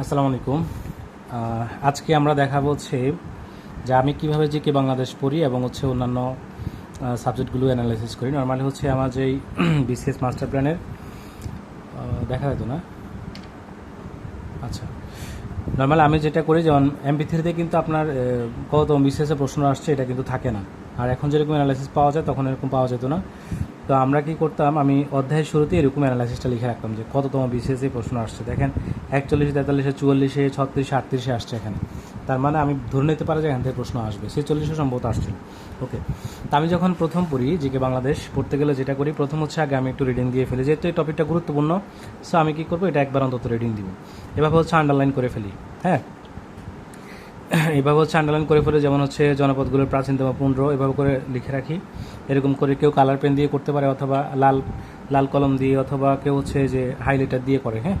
আসসালামু আলাইকুম। আজকে আমরা দেখাবো হচ্ছে যে আমি কীভাবে জিকে বাংলাদেশ পড়ি এবং হচ্ছে অন্যান্য সাবজেক্টগুলো অ্যানালাইসিস করি। নর্মালি হচ্ছে আমার যেই বিসিএস মাস্টার প্ল্যানের দেখা যেত না। আচ্ছা। নর্মালি আমি যেটা করি যেমন এমপি থ্রিতে কিন্তু আপনার কত কততম বিসিএসে প্রশ্ন আসছে এটা কিন্তু থাকে না। আর এখন যেরকম অ্যানালাইসিস পাওয়া যায় তখন এরকম পাওয়া যেত না। তো আমরা কি করতাম, আমি অধ্যায়ের শুরুতে এরকম অ্যানালাইসিসটা লিখে রাখতাম যে কততম বিসিএসে প্রশ্ন আসছে। দেখেন, একচল্লিশে, তেতাল্লিশে, চুয়াল্লিশে, ছত্রিশে, আটত্রিশে আসছে এখানে। তার মানে আমি ধরে নিতে পারি যে এখান থেকে প্রশ্ন আসবে। সেই চল্লিশে সম্ভবত আসছিল। ওকে, তা আমি যখন প্রথম পড়ি জিকে বাংলাদেশ, পড়তে গেলে যেটা করি, প্রথম হচ্ছে আগে আমি একটু রিডিং দিয়ে ফেলি। যেহেতু এই টপিকটা গুরুত্বপূর্ণ সো আমি কী করব, এটা একবার অন্তত রিডিং দিব। এভাবে হচ্ছে আন্ডারলাইন করে ফেলি। হ্যাঁ? এভাবে হচ্ছে আন্ডারলাইন করে ফেলে, যেমন হচ্ছে জনপদগুলোর প্রাচীনতম পুনর, এভাবে করে লিখে রাখি। এরকম করে কেউ কালার পেন দিয়ে করতে পারে, অথবা লাল লাল কলম দিয়ে, অথবা কেউ হচ্ছে যে হাইলাইটার দিয়ে করে হ্যাঁ?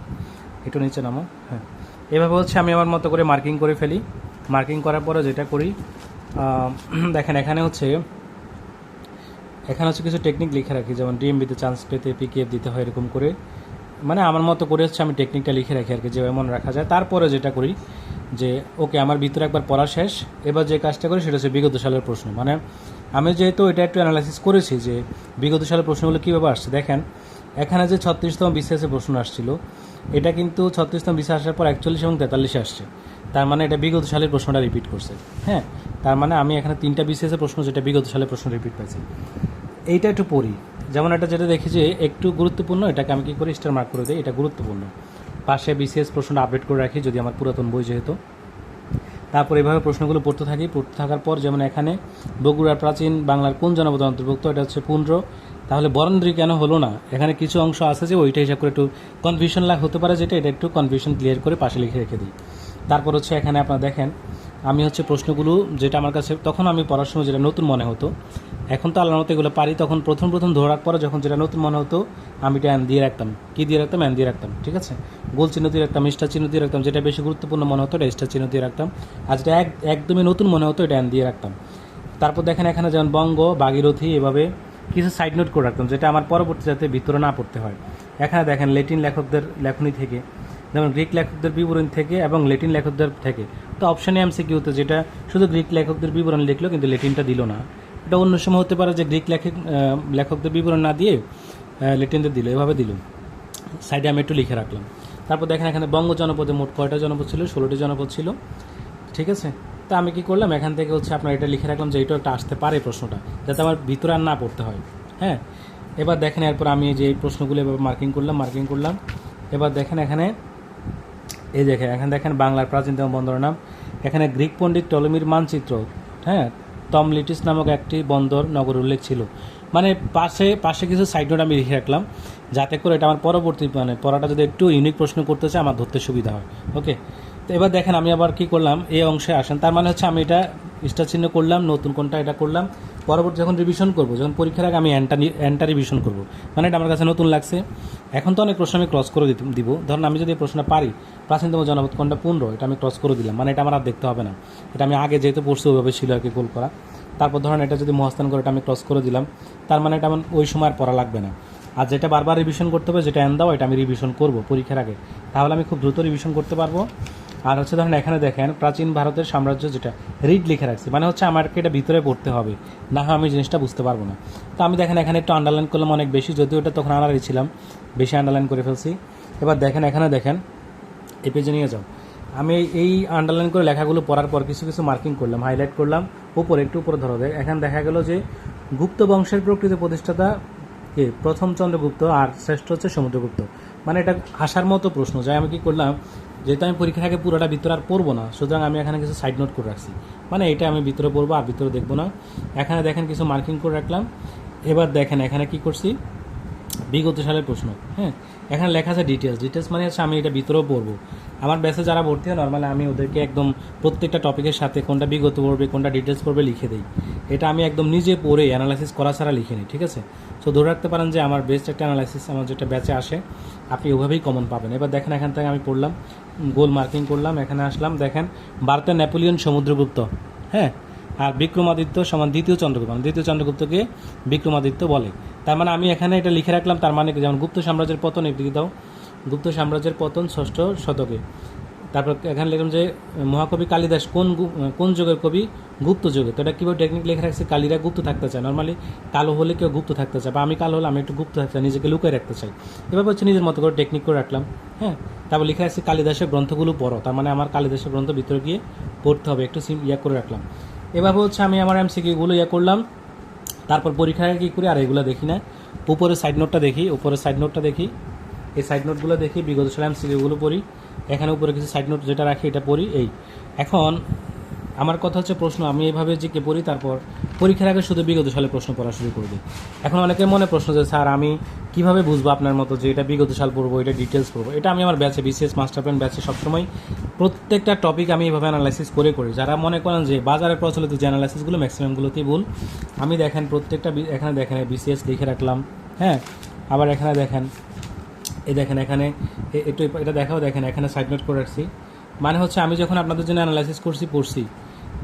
একটু নিচে নামো হ্যাঁ। এভাবে হচ্ছে আমি আমার মতো করে মার্কিং করে ফেলি। মার্কিং করার পরে যেটা করি দেখেন এখানে হচ্ছে এখানে হচ্ছে কিছু টেকনিক লিখে রাখি, যেমন ডিএমবিতে চান্স পেতে পিকেএফ দিতে হয়, এরকম করে। মানে আমার মতো করে হচ্ছে আমি টেকনিকটা লিখে রাখি আর কি, যেভাবে মনে রাখা যায়। তারপরে যেটা করি যে, ওকে, আমার ভিতরে একবার পড়া শেষ। এবার যে কাজটা করি সেটা হচ্ছে বিগত সালের প্রশ্ন। মানে আমি যেহেতু এটা একটু অ্যানালাইসিস করেছি যে, বিগত সালের প্রশ্নগুলো কীভাবে আসছে। দেখেন, এখানে যে ছত্রিশতম বিসিএসের প্রশ্ন আসছিল, এটা কিন্তু ছত্রিশতম বিসিএস আসার পর একচল্লিশ এবং তেতাল্লিশে আসছে। তার মানে এটা বিগত সালের প্রশ্নটা রিপিট করছে। হ্যাঁ? তার মানে আমি এখানে তিনটা বিসিএসের প্রশ্ন, যেটা বিগত সালের প্রশ্ন রিপিট পাইছি। এইটা একটু পড়ি। যেমন এটা যেটা দেখি যে, একটু গুরুত্বপূর্ণ, এটাকে আমি কী করি স্টার মার্ক করে দিই, এটা গুরুত্বপূর্ণ। পাশে বিসিএস প্রশ্নটা আপডেট করে রাখি, যদি আমার পুরাতন বই যেহেতু। তারপর এভাবে প্রশ্নগুলো পড়তে থাকি, পড়তে থাকার পর যেমন এখানে, বগুড়ার প্রাচীন বাংলার কোন জনপদ অন্তর্ভুক্ত, এটা হচ্ছে পুন্ড্র। তাহলে বরেন্দ্রী কেন হলো না? এখানে কিছু অংশ আছে যে ওইটা হিসাব করে একটু কনফিউশন লাগ হতে পারে যেটা, এটা একটু কনফিউশন ক্লিয়ার করে পাশে লিখে রেখে দিই। তারপর হচ্ছে এখানে আপনারা দেখেন আমি হচ্ছে প্রশ্নগুলো যেটা আমার কাছে তখন আমি পড়ার সময় যেটা নতুন মনে হতো, এখন তো আল্লাহর মতো এগুলো পারি, তখন প্রথম প্রথম ধরে ধরার পরে যখন যেটা নতুন মনে হতো, আমি এটা দিয়ে রাখতাম। কি দিয়ে রাখতাম? অ্যান দিয়ে রাখতাম, ঠিক আছে? গোল চিহ্ন দিয়ে রাখতাম, স্টার চিহ্ন দিয়ে রাখতাম, যেটা বেশি গুরুত্বপূর্ণ মনে হতো এটা স্টার চিহ্ন দিয়ে রাখতাম। আর যেটা এক একদমই নতুন মনে হতো এটা অ্যান দিয়ে রাখতাম। তারপর দেখেন এখানে যেমন বঙ্গ ভাগীরথী এভাবে কিছু সাইড নোট করে রাখতাম, যেটা আমার পরবর্তী যাতে ভিতরে না পড়তে হয়। এখানে দেখেন লেটিন লেখকদের লেখনী থেকে যেমন গ্রিক লেখকদের বিবরণ থেকে এবং লেটিন লেখকদের থেকে। তো অপশানে এমসিকিউতে যেটা শুধু গ্রিক লেখকদের বিবরণ লিখলো, কিন্তু লেটিনটা দিল না। এটা অন্য সময় হতে পারে যে গ্রিক লেখক লেখকদের বিবরণ না দিয়ে লেটিনদের দিল, এভাবে দিল। সাইডে আমি একটু লিখে রাখলাম। তারপর দেখেন এখানে বঙ্গ জনপদে মোট কয়টা জনপদ ছিল? ষোলোটি জনপদ ছিল। ঠিক আছে? তা আমি কি করলাম? এখান থেকে হচ্ছে আপনার এটা লিখে রাখলাম যে এইটাও একটা আসতে পারে প্রশ্নটা, যাতে আমার ভিতরে আর না পড়তে হয়। হ্যাঁ? এবার দেখেন, এরপর আমি যে প্রশ্নগুলো এবার মার্কিং করলাম মার্কিং করলাম। এবার দেখেন এখানে এই দেখেন, এখানে দেখেন বাংলার প্রাচীনতম বন্দরের নাম। এখানে গ্রিক পণ্ডিত টলমির মানচিত্র হ্যাঁ তমলিটিস নামক একটি বন্দর, নগর উল্লেখ ছিল। মানে পাশে পাশে কিছু সাইড নোট আমি লিখে রাখলাম, যাতে করে এটা আমার পরবর্তী মানে পড়াটা যদি একটু ইউনিক প্রশ্ন করতে চাই আমার ধরতে সুবিধা হয়। ওকে তো এবার দেখেন আমি আবার কি করলাম, এই অংশে আসেন। তার মানে হচ্ছে আমি এটা স্টার চিহ্ন করলাম, নতুন কোনটা এটা করলাম। পরবর্তী যখন রিভিশন করব, যখন পরীক্ষার আগে আমি অ্যান্টা অ্যান্টা রিভিশন করব। মানে এটা আমার কাছে নতুন লাগছে। এখন তো অনেক প্রশ্ন আমি ক্রস করে দিব। ধরুন আমি যদি এই প্রশ্নটা পারি, প্রাচীনতম জনপদ কোনটা পূর্ণ? এটা আমি ক্রস করে দিলাম। মানে এটা আমার আর দেখতে হবে না। এটা আমি আগে যেহেতু পড়ছি, ওইভাবে ছিল আর কি গোল করা। তারপর ধরুন এটা যদি মহাস্থান করে, এটা আমি ক্রস করে দিলাম। তার মানে এটা আমার ওই সময় আর পড়া লাগবে না। আর যেটা বারবার রিভিশন করতে হবে, যেটা এন দাও, এটা আমি রিভিশন করব পরীক্ষার আগে। তাহলে আমি খুব দ্রুত রিভিশন করতে পারব। আর হচ্ছে ধরেন এখানে দেখেন প্রাচীন ভারতের সাম্রাজ্য যেটা রিড লিখে রাখছি। মানে হচ্ছে আমাকে এটা ভিতরে পড়তে হবে, না হয় আমি জিনিসটা বুঝতে পারব না। তো আমি দেখেন এখানে একটু আন্ডারলাইন করলাম অনেক বেশি, যদিও এটা তখন আনারই ছিলাম, বেশি আন্ডারলাইন করে ফেলছি। এবার দেখেন এখানে দেখেন, এই পেজে নিয়ে যাও। আমি এই আন্ডারলাইন করে লেখাগুলো পড়ার পর কিছু কিছু মার্কিং করলাম হাইলাইট করলাম, উপরে একটু উপরে ধরো এখানে দেখা গেল যে গুপ্ত বংশের প্রকৃত প্রতিষ্ঠাতা কে? প্রথম চন্দ্রগুপ্ত আর শ্রেষ্ঠ হচ্ছে সমুদ্রগুপ্ত। মানে এটা হাসার মতো প্রশ্ন যাই আমি কি করলাম, যেহেতু আমি পরীক্ষার আগে পুরোটা ভিতরে আর পড়ব না, সুতরাং আমি এখানে কিছু সাইড নোট করে রাখছি। মানে এটা আমি ভিতরে পড়ব, আর ভিতরে দেখব না। এখানে দেখেন কিছু মার্কিং করে রাখলাম। এবার দেখেন এখানে কি করছি? বিগত সালের প্রশ্ন হ্যাঁ? এখানে লেখা আছে ডিটেলস ডিটেলস মানে হচ্ছে আমি এটা ভিতরেও পড়ব। আমার ব্যাসে যারা ভর্তি হয় নর্মালি আমি ওদেরকে একদম প্রত্যেকটা টপিকের সাথে কোনটা বিগত পড়বে কোনটা ডিটেলস পড়বে লিখে দিই। এটা আমি একদম নিজে পড়ে অ্যানালাইসিস করা ছাড়া লিখে নিই, ঠিক আছে? সো ধরে রাখতে পারেন যে আমার বেস্ট একটা অ্যানালাইসিস আমার যেটা ব্যাচে আসে, আপনি ওভাবেই কমন পাবেন। এবার দেখেন, এখান থেকে আমি পড়লাম গোল মার্কিং করলাম, এখানে আসলাম, দেখেন ভারতের নেপোলিয়ন সমুদ্রগুপ্ত হ্যাঁ? আর বিক্রমাদিত্য সমান দ্বিতীয় চন্দ্রগুপ্ত মানে দ্বিতীয় চন্দ্রগুপ্তকে বিক্রমাদিত্য বলে। তার মানে আমি এখানে এটা লিখে রাখলাম, তার মানে যেমন গুপ্ত সাম্রাজ্যের পতন, এদিকে দাও। গুপ্ত সাম্রাজ্যের পতন ষষ্ঠ শতকে। তারপর এখানে লিখলাম যে, মহাকবি কালিদাস কোন কোন যুগের কবি? গুপ্ত যুগে। তো এটা কীভাবে টেকনিক লেখা রাখছে কালীরা গুপ্ত থাকতে চায়। নর্মালি কালো হলে কেউ গুপ্ত থাকতে চায় বা আমি কালো হলে আমি একটু গুপ্ত থাকতে চাই, নিজেকে লুকিয়ে রাখতে চাই। এভাবে হচ্ছে নিজের মতো করে টেকনিক করে রাখলাম। হ্যাঁ? তারপর লেখা রাখছি কালিদাসের গ্রন্থগুলো পড়ো। তার মানে আমার কালিদাসের গ্রন্থ ভিতরে গিয়ে পড়তে হবে, একটু ইয়া করে রাখলাম। এভাবে হচ্ছে আমি আমার এমসিকিউগুলো ইয়া করলাম। তারপর পরীক্ষায় কী করি? আর এগুলো দেখি না। উপরের সাইড নোটটা দেখি, উপরের সাইড নোটটা দেখি। এই সাইড নোটগুলো দেখি, বিগত সালে এমসিকিউগুলো পড়ি। এখানে উপরে কিছু সাইড নোট যেটা রাখি, এটা পড়ি, এই। এখন, আমার কথা হচ্ছে প্রশ্ন, আমি এইভাবে যে কে পড়ি, তারপর পরীক্ষার আগে শুধু বিগত সালে প্রশ্ন পড়া শুরু করে দিই। এখন অনেকের মনে প্রশ্ন যে, স্যার, আমি কীভাবে বুঝব আপনার মতো যে এটা বিগত সাল পড়ব, এটা ডিটেলস পড়ব? এটা আমি আমার ব্যাচে বিসিএস মাস্টার প্ল্যান ব্যাচে সবসময় প্রত্যেকটা টপিক আমি এইভাবে অ্যানালাইসিস করে করি। যারা মনে করেন যে বাজারে প্রচলিত যে অ্যানালাইসিসগুলো ম্যাক্সিমামগুলোতেই ভুল, আমি দেখেন প্রত্যেকটা, এখানে দেখেন বিসিএস লিখে রাখলাম হ্যাঁ? আবার এখানে দেখেন এই দেখেন এখানে একটু এটা দেখাও দেখেন, এখানে সাইড নোট করে রাখছি। মানে হচ্ছে আমি যখন আপনাদের জন্য অ্যানালাইসিস করছি, পড়ছি,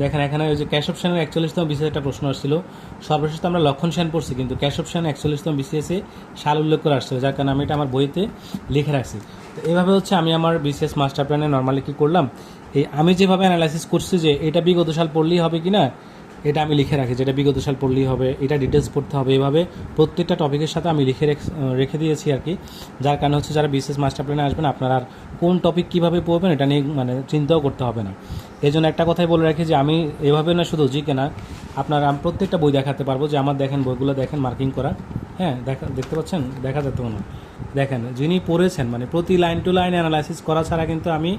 দেখেন এখানে ওই যে ক্যাশ অপশানের একচল্লিশতম বিসিএস একটা প্রশ্ন আসছিল। সর্বশেষ তো আমরা লক্ষণ সেন পড়ছি, কিন্তু ক্যাশ অপশান একচল্লিশতম বিসিএসে সাল উল্লেখ করে আসছিল, যার কারণে আমি এটা আমার বইতে লিখে রাখছি। তো এইভাবে হচ্ছে আমি আমার বিসিএস মাস্টার প্ল্যানে নর্মালি কী করলাম? এই আমি যেভাবে অ্যানালাইসিস করছি যে এটা বিগত সাল পড়লেই হবে কি না এটা আমি লিখে রাখি, যেটা বিগত সাল পড়লেই হবে, এটা ডিটেলস পড়তে হবে। এভাবে প্রত্যেকটা টপিকের সাথে আমি লিখে রেখ- দিয়েছি আর কি। যার কারণে হচ্ছে যারা বিশেষ মাস্টার প্ল্যানে আসবেন, আপনারা আর কোন টপিক কীভাবে পড়বেন এটা নিয়ে মানে চিন্তাও করতে হবে না। এই জন্য একটা কথাই বলে রাখি যে আমি এভাবে না শুধু জি কেনা আপনারা আমি প্রত্যেকটা বই দেখাতে পারব যে আমার দেখেন বইগুলো দেখেন মার্কিং করা। হ্যাঁ দেখা দেখতে পাচ্ছেন? দেখা যেত না দেখেন, যিনি পড়েছেন মানে প্রতি লাইন টু লাইন অ্যানালাইসিস করা ছাড়া কিন্তু আমি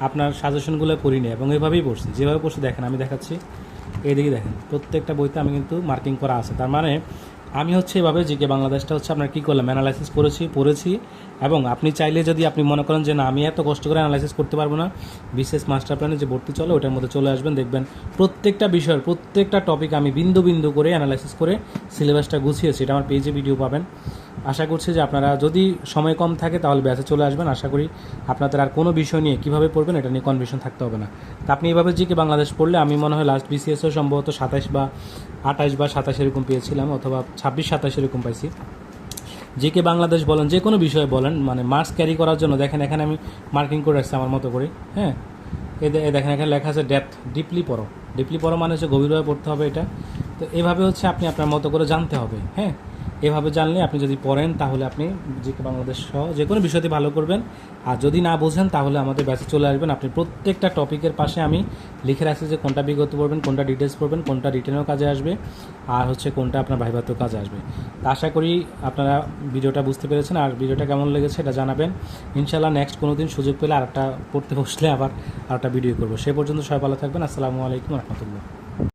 আপনার সাজেশনগুলো পড়িনি এবং এভাবেই পড়ছি। যেভাবে পড়ছি, দেখেন, আমি দেখাচ্ছি। এইদিকে দেখেন, প্রত্যেকটা বইতে আমি কিন্তু মার্কিং করা আছে। তার মানে আমি হচ্ছে এভাবে জিকে বাংলাদেশটা হচ্ছে আপনার কী করলাম? অ্যানালাইসিস করেছি, পড়েছি এবং আপনি চাইলে যদি আপনি মনে করেন যে না, আমি এত কষ্ট করে অ্যানালাইসিস করতে পারব না, বিশেষ মাস্টার প্ল্যানে যে ভর্তি চলে, ওটার মধ্যে চলে আসবেন, দেখবেন প্রত্যেকটা বিষয়ের প্রত্যেকটা টপিক আমি বিন্দু বিন্দু করে অ্যানালাইসিস করে সিলেবাসটা গুছিয়েছি। এটা আমার পেজে ভিডিও পাবেন। আশা করছি যে আপনারা যদি সময় কম থাকে তাহলে ব্যাচে চলে আসবেন। আশা করি আপনাদের আর কোনো বিষয় নিয়ে কীভাবে পড়বেন এটা নিয়ে কনফিউশন থাকতে হবে না। তা আপনি এভাবে জিকে বাংলাদেশ পড়লে আমি মনে হয় লাস্ট বিসিএসও সম্ভবত সাতাশ বা আঠাশ বা সাতাশ এরকম পেয়েছিলাম, অথবা ছাব্বিশ, সাতাশ এরকম পাইছি। জিকে বাংলাদেশ বলেন, যে কোনো বিষয়ে বলেন মানে মার্কস ক্যারি করার জন্য, দেখেন এখানে আমি মার্কিং করে রাখছি আমার মতো করে হ্যাঁ? এ দেখেন এখানে লেখা আছে ডেপথ ডিপলি পড়ো। ডিপলি পড়ো মানে হচ্ছে গভীরভাবে পড়তে হবে এটা। তো এভাবে হচ্ছে আপনি আপনার মতো করে জানতে হবে হ্যাঁ? এভাবে জানলে আপনি যদি পড়েন, তাহলে আপনি জিকে বাংলাদেশ সহ যে কোনো বিষয়তে ভালো করবেন। আর যদি না বোঝেন, তাহলে আমাদের ব্যাচে চলে আসবেন। আপনি প্রত্যেকটা টপিকের পাশে আমি লিখে রাখছি যে কোনটা বিগত পড়বেন, কোনটা ডিটেলস পড়বেন, কোনটা রিটেনেও কাজে আসবে, আর হচ্ছে কোনটা আপনার ভাইভাতেও কাজে আসবে। তা আশা করি আপনারা ভিডিওটা বুঝতে পেরেছেন। আর ভিডিওটা কেমন লেগেছে এটা জানাবেন। ইনশাল্লাহ নেক্সট কোনো দিন সুযোগ পেলে আরেকটা পড়তে বসলে আবার আরেকটা ভিডিও করব। সে পর্যন্ত সবাই ভালো থাকবেন। আসসালামু আলাইকুম রহমতুল্লাহ।